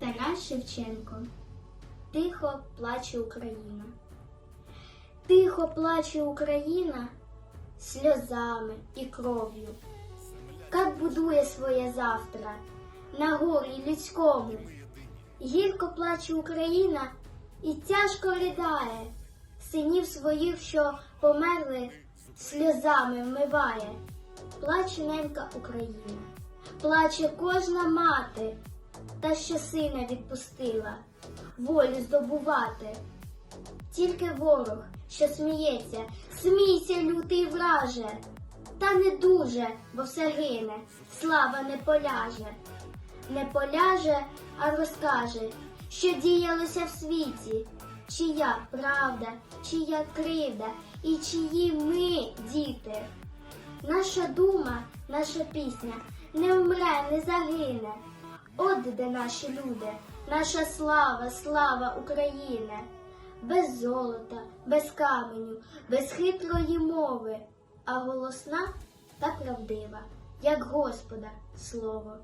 Тарас Шевченко. Тихо плаче Україна. Тихо плаче Україна сльозами і кров'ю. Как будує своє завтра на горі людському. Гірко плаче Україна і тяжко ридає, синів своїх, що померли, сльозами вмиває. Плаче ненька Україна, плаче кожна мати, та що сина відпустила, волю здобувати. Тільки ворог, що сміється, смійся, лютий враже, та не дуже, бо все гине, слава не поляже, не поляже, а розкаже, що діялося в світі, чия правда, чия кривда і чиї ми, діти. Наша дума, наша пісня не вмре, не загине. От де наші люди, наша слава, слава України, без золота, без каменю, без хитрої мови, а голосна та правдива, як Господа слово.